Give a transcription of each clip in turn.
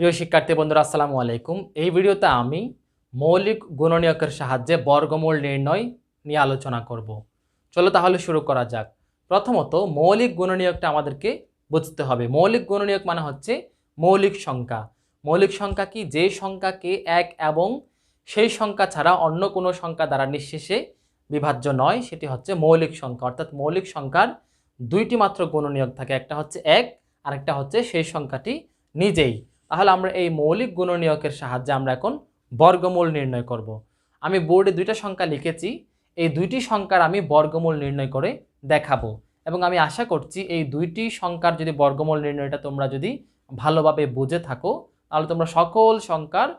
প্রিয় শিক্ষার্থী বন্ধুরা, আসসালামু আলাইকুম। এই ভিডিওতে আমি মৌলিক গুণনীয়কের সাহায্যে বর্গমূল নির্ণয় নিয়ে আলোচনা করব। চলো তাহলে শুরু করা যাক। প্রথমত, মৌলিক গুণনীয়কটা আমাদেরকে বুঝতে হবে। মৌলিক গুণনীয়ক মানে হচ্ছে মৌলিক সংখ্যা। মৌলিক সংখ্যা কি? যে সংখ্যাকে এক এবং সেই সংখ্যা ছাড়া অন্য কোনো সংখ্যা দ্বারা নিঃশেষে বিভাজ্য নয়, সেটি হচ্ছে মৌলিক সংখ্যা। অর্থাৎ মৌলিক সংখ্যার দুইটি মাত্র গুণনীয়ক থাকে। একটা হচ্ছে এক আর একটা হচ্ছে সেই সংখ্যাটি নিজেই। তাহলে আমরা এই মৌলিক গুণনীয়কের সাহায্যে আমরা এখন বর্গমূল নির্ণয় করব। আমি বোর্ডে দুইটা সংখ্যা লিখেছি, এই দুইটি সংখ্যার আমি বর্গমূল নির্ণয় করে দেখাবো এবং আমি আশা করছি এই দুইটি সংখ্যার যদি বর্গমূল নির্ণয়টা তোমরা যদি ভালোভাবে বুঝে থাকো, তাহলে তোমরা সকল সংখ্যার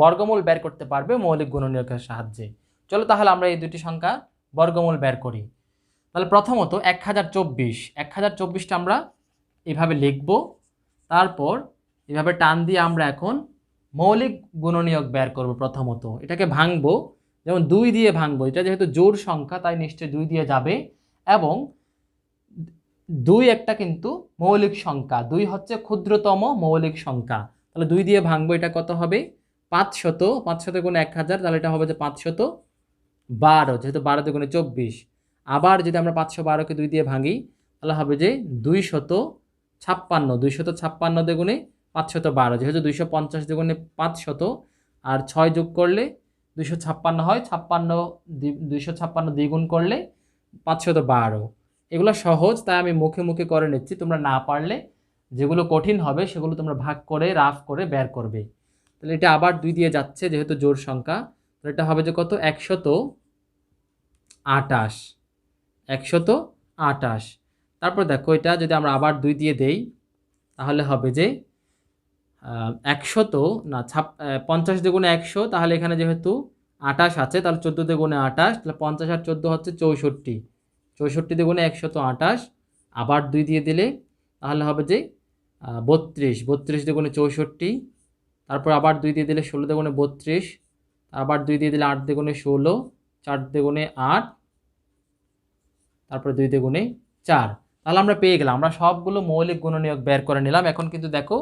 বর্গমূল বের করতে পারবে মৌলিক গুণনীয়কের সাহায্যে চলো তাহলে আমরা এই দুটি সংখ্যা বর্গমূল বের করি তাহলে প্রথমত এক হাজার চব্বিশ, এক হাজার চব্বিশটা আমরা এভাবে লিখব, তারপর এভাবে টান দিয়ে আমরা এখন মৌলিক গুণনীয়ক বের করব প্রথমত। এটাকে ভাঙবো, যেমন দুই দিয়ে ভাঙবো। এটা যেহেতু জোর সংখ্যা, তাই নিশ্চয়ই দুই দিয়ে যাবে। এবং দুই একটা কিন্তু মৌলিক সংখ্যা। দুই হচ্ছে ক্ষুদ্রতম মৌলিক সংখ্যা। তাহলে দুই দিয়ে ভাঙবো, এটা কত হবে? পাঁচশত। পাঁচশত গুণে এক হাজার, তাহলে এটা হবে যে পাঁচশত বারো, যেহেতু বারো দুগুণে চব্বিশ। আবার যদি আমরা পাঁচশো বারোকে দুই দিয়ে ভাঙি, তাহলে হবে যে দুই শত ছাপ্পান্ন। দুইশত ছাপ্পান্ন দ্বিগুণে পাঁচশত বারো, যেহেতু দুইশো পঞ্চাশ দ্বিগুণে পাঁচশত, আর ছয় যোগ করলে দুইশো ছাপ্পান্ন হয়, ছাপ্পান্ন দুইশো ছাপ্পান্ন দ্বিগুণ করলে পাঁচশত বারো। এগুলো সহজ, তাই আমি মুখে মুখে করে নিচ্ছি, তোমরা না পারলে যেগুলো কঠিন হবে সেগুলো তোমরা ভাগ করে, রাফ করে বের করবে। তাহলে এটা আবার দুই দিয়ে যাচ্ছে, যেহেতু জোর সংখ্যা, তাহলে এটা হবে যে কত? একশত আটাশ একশত আটাশ তারপর দেখো এটা যদি আমরা আবার দুই দিয়ে দেই, তাহলে হবে যে একশত, না, ছাপ পঞ্চাশ দ্বিগুণে একশো, তাহলে এখানে যেহেতু আটাশ আছে, তাহলে চোদ্দ দ্বিগুণে আটাশ তাহলে পঞ্চাশ আর চোদ্দ হচ্ছে চৌষট্টি। চৌষট্টি দ্বিগুণে একশত আটাশ আবার দুই দিয়ে দিলে তাহলে হবে যে বত্রিশ বত্রিশ দ্বিগুণে চৌষট্টি, তারপর আবার দুই দিয়ে দিলে ষোলো দ্বিগুণে বত্রিশ আবার দুই দিয়ে দিলে আট দ্বিগুণে ষোলো, চার দ্বিগুণে আট, তারপরে দুই দ্বিগুণে চার। তাহলে আমরা পেয়ে গেলাম, আমরা সবগুলো মৌলিক গুণনীয়ক বের করে নিলাম। এখন কিন্তু দেখো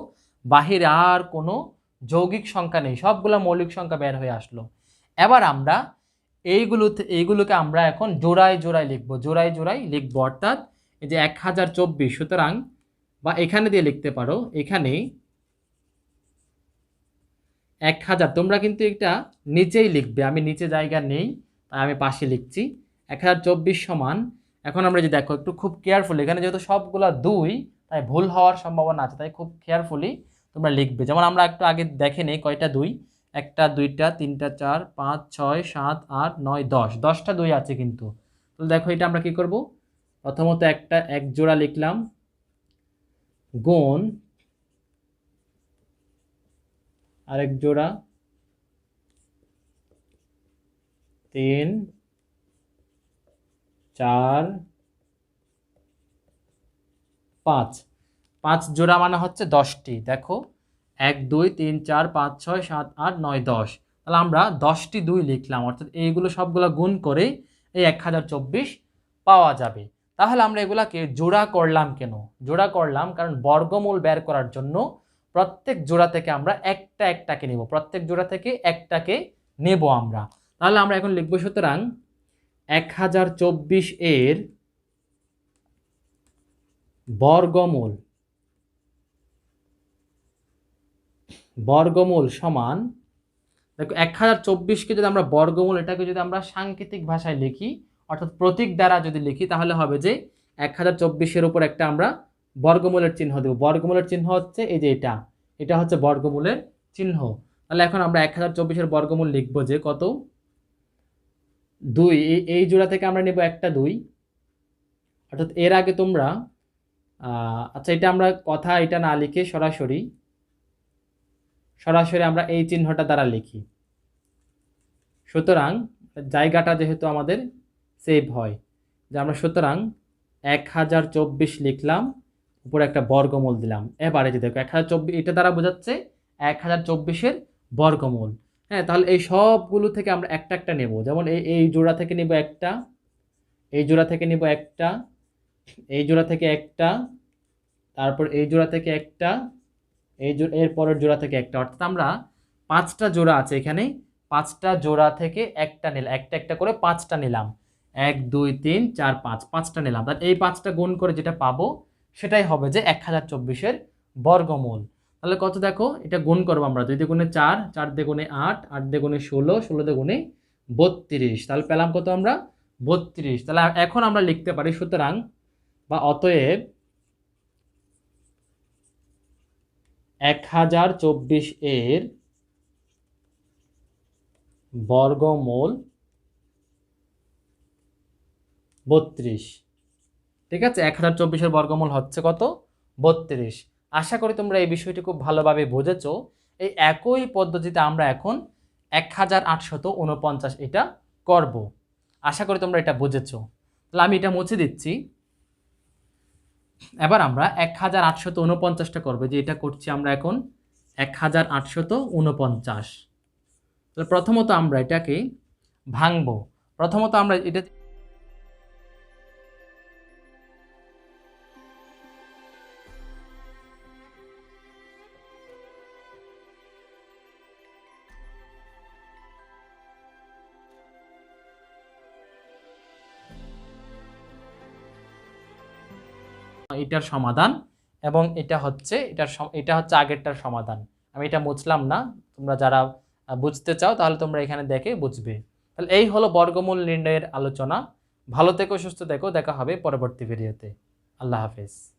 বাহিরে আর কোনো যৌগিক সংখ্যা নেই। সবগুলো মৌলিক সংখ্যা বের হয়ে আসলো। এবার আমরা এইগুলো এইগুলোকে আমরা এখন জোড়ায় জোড়ায় লিখব। জোড়ায় জোড়ায় লিখব, অর্থাৎ এই যে এক হাজার চব্বিশ, সুতরাং বা এখানে দিয়ে লিখতে পারো, এখানে এক হাজার। তোমরা কিন্তু এটা নিচেই লিখবে। আমি নিচে জায়গা নেই, তাই আমি পাশে লিখছি। এক হাজার চব্বিশ সমান, এখন আমরা যে দেখো, একটু খুব কেয়ারফুল এখানে যেহেতু সবগুলা দুই, তাই ভুল হওয়ার সম্ভাবনা আছে, তাই খুব কেয়ারফুলি তোমরা লিখবে। যেমন আমরা একটু আগে দেখে নেই কয়টা দুই? একটা, দুইটা, তিনটা, চার, পাঁচ, ছয়, সাত, আট, নয়, দশ। দশটা দুই আছে কিন্তু। তো দেখো এটা আমরা কি করব? প্রথমত একটা, এক জোড়া লিখলাম। গুণ আরেক জোড়া। তিন, চার, পাঁচ। পাঁচ জোড়া মানে হচ্ছে দশটি, দেখো। এক, দুই, তিন, চার, পাঁচ, ছয়, সাত, আট, নয়, দশ। তাহলে আমরা দশটি দুই লিখলাম, অর্থাৎ এইগুলো সবগুলো গুণ করে এই এক হাজার চব্বিশ পাওয়া যাবে। তাহলে আমরা এগুলাকে জোড়া করলাম কেন? জোড়া করলাম কারণ বর্গমূল বের করার জন্য প্রত্যেক জোড়া থেকে আমরা একটা একটাকে নেব, প্রত্যেক জোড়া থেকে একটাকে নেব আমরা। তাহলে আমরা এখন লিখব সুতরাং এক হাজার চব্বিশ এর বর্গমূল বর্গমূল সমান, দেখো এক হাজার চব্বিশকে যদি আমরা বর্গমূল, এটাকে যদি আমরা সাংকেতিক ভাষায় লিখি, অর্থাৎ প্রতীক দ্বারা যদি লিখি, তাহলে হবে যে এক হাজার চব্বিশের উপর একটা আমরা বর্গমূলের চিহ্ন দেব। বর্গমূলের চিহ্ন হচ্ছে এই যে এটা এটা হচ্ছে বর্গমূলের চিহ্ন। তাহলে এখন আমরা এক হাজার চব্বিশের বর্গমূল লিখব যে কত? দুই এই জোড়া থেকে আমরা নেব একটা দুই। অর্থাৎ এর আগে তোমরা আচ্ছা এটা আমরা কথা এটা না লিখে সরাসরি সরাসরি আমরা এই চিহ্নটা দ্বারা লিখি। সুতরাং জায়গাটা যেহেতু আমাদের সেভ হয়, যে আমরা সুতরাং এক হাজার চব্বিশ লিখলাম, উপরে একটা বর্গমূল দিলাম। এবারে যে দেখো, এক হাজার চব্বিশ, এটা দ্বারা বোঝাচ্ছে এক হাজার চব্বিশের বর্গমূল। হ্যাঁ তাহলে এই সবগুলো থেকে আমরা একটা একটা নেব। যেমন এই এই জোড়া থেকে নেব একটা, এই জোড়া থেকে নেব একটা, এই জোড়া থেকে একটা, তারপর এই জোড়া থেকে একটা এই এর পরের জোড়া থেকে একটা। অর্থাৎ আমরা পাঁচটা জোড়া আছে এখানে। পাঁচটা জোড়া থেকে একটা নিলাম। একটা একটা করে পাঁচটা নিলাম। এক, দুই, তিন, চার, পাঁচ। পাঁচটা নিলাম। তাহলে এই পাঁচটা গুণ করে যেটা পাবো, সেটাই হবে যে এক হাজার চব্বিশের বর্গমূল। তাহলে কত দেখো? এটা গুণ করব আমরা। দুই দ্বিগুণে চার চার দ্বিগুণে আট আট দ্বিগুণে ষোলো ষোলো দ্বিগুণে বত্রিশ। তাহলে পেলাম কত আমরা? বত্রিশ। তাহলে এখন আমরা লিখতে পারি সুতরাং বা অতএব এক হাজার চব্বিশ এর বর্গমূল বত্রিশ। ঠিক আছে? এক হাজার চব্বিশের বর্গমূল হচ্ছে কত? বত্রিশ। আশা করি তোমরা এই বিষয়টি খুব ভালোভাবে বুঝেছ। এই একই পদ্ধতিতে আমরা এখন এক হাজার আটশত উনপঞ্চাশ এটা করব। আশা করি তোমরা এটা বুঝেছ। তাহলে আমি এটা মুছে দিচ্ছি। এবার আমরা এক হাজার আটশত উনপঞ্চাশটা করব, যে এটা করছি আমরা এখন এক হাজার আটশত উনপঞ্চাশ তাহলে প্রথমত আমরা এটাকে ভাঙবো। প্রথমত আমরা এটা এটার সমাধান এবং এটা হচ্ছে, এটার এটা হচ্ছে আগেরটার সমাধান। আমি এটা মুছলাম না, তোমরা যারা বুঝতে চাও তাহলে তোমরা এখানে দেখে বুঝবে। তাহলে এই হলো বর্গমূল নির্ণয়ের আলোচনা। ভালো থেকো, সুস্থ থেকো, দেখা হবে পরবর্তী ভিডিওতে। আল্লাহ হাফেজ।